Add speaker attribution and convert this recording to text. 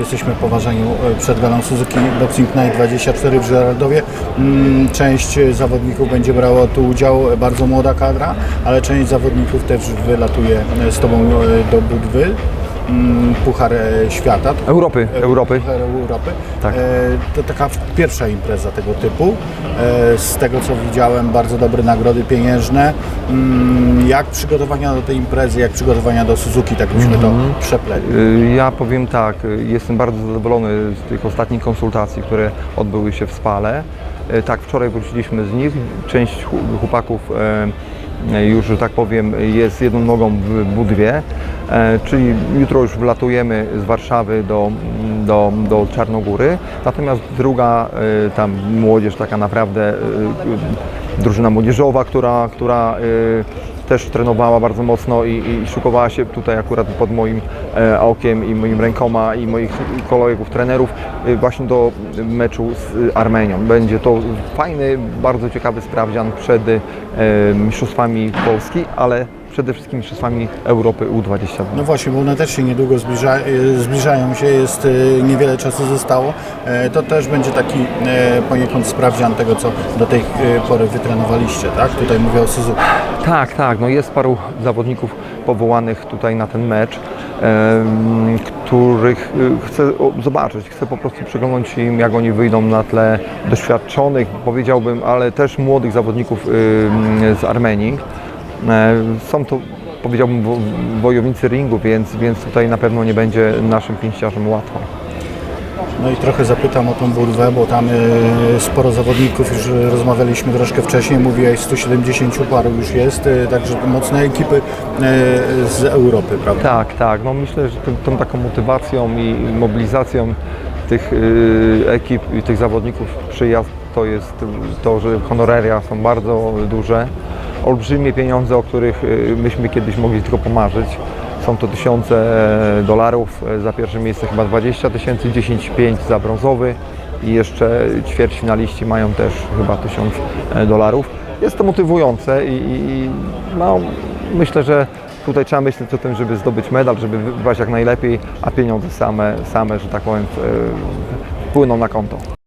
Speaker 1: Jesteśmy po ważeniu e, przed galą Suzuki Boxing Night 24 w Żerardowie. Mm, Część zawodników będzie brała tu udział, bardzo młoda kadra, ale część zawodników też wylatuje z Tobą e, do Budwy. Mm, Puchar e, Świata.
Speaker 2: Europy,
Speaker 1: E,
Speaker 2: Europy.
Speaker 1: Puchar Europy.
Speaker 2: Tak.
Speaker 1: E, To taka pierwsza impreza tego typu. Z tego co widziałem, bardzo dobre nagrody pieniężne. Mm, Jak przygotowania do tej imprezy, jak przygotowania do Suzuki, tak byśmy
Speaker 2: Mhm.
Speaker 1: to przepletli.
Speaker 2: Y, Ja powiem tak, y, jestem bardzo zadowolony z tych ostatnich konsultacji, które odbyły się w Spale. Y, Tak, wczoraj wróciliśmy z nich. Część chł- chłopaków już, że tak powiem, jest jedną nogą w Budwie, czyli jutro już wlatujemy z Warszawy do, do, do Czarnogóry. Natomiast druga e, tam młodzież taka naprawdę, e, e, drużyna młodzieżowa, która, która e, też trenowała bardzo mocno i, i się tutaj akurat pod moim e, okiem i moimi rękoma i moich kolegów, trenerów e, właśnie do meczu z Armenią. Będzie to fajny, bardzo ciekawy sprawdzian przed e, Mistrzostwami Polski, ale przede wszystkim Mistrzostwami Europy U22.
Speaker 1: No właśnie, bo one też się niedługo zbliża, e, zbliżają się, jest e, niewiele czasu zostało. E, To też będzie taki poniekąd sprawdzian tego, co do tej pory wytrenowaliście, tak? Tutaj mówię o Suzuki.
Speaker 2: Tak, tak. No jest paru zawodników powołanych tutaj na ten mecz, których chcę zobaczyć. Chcę po prostu przyglądnąć im, jak oni wyjdą na tle doświadczonych, powiedziałbym, ale też młodych zawodników z Armenii. E, Są to, powiedziałbym, wo- wojownicy ringu, więc, więc tutaj na pewno nie będzie naszym pięściarzom łatwo.
Speaker 1: No i trochę zapytam o tą Budwę, bo tam e, sporo zawodników, już rozmawialiśmy troszkę wcześniej, mówiłeś 170 paru już jest, e, także mocne ekipy z Europy, prawda?
Speaker 2: Tak, tak. No myślę, że tą taką motywacją i mobilizacją tych ekip i tych zawodników przyjazd to jest to, że honoraria są bardzo duże. Olbrzymie pieniądze, o których y, myśmy kiedyś mogli tylko pomarzyć. Są to tysiące dolarów, e, za pierwsze miejsce chyba 20 tysięcy, 10,5 za brązowy i jeszcze ćwierćfinaliści mają też chyba 1000 dolarów. Jest to motywujące i, i no, myślę, że tutaj trzeba myśleć o tym, żeby zdobyć medal, żeby wybrać jak najlepiej, a pieniądze same, same że tak powiem, wpłyną na konto.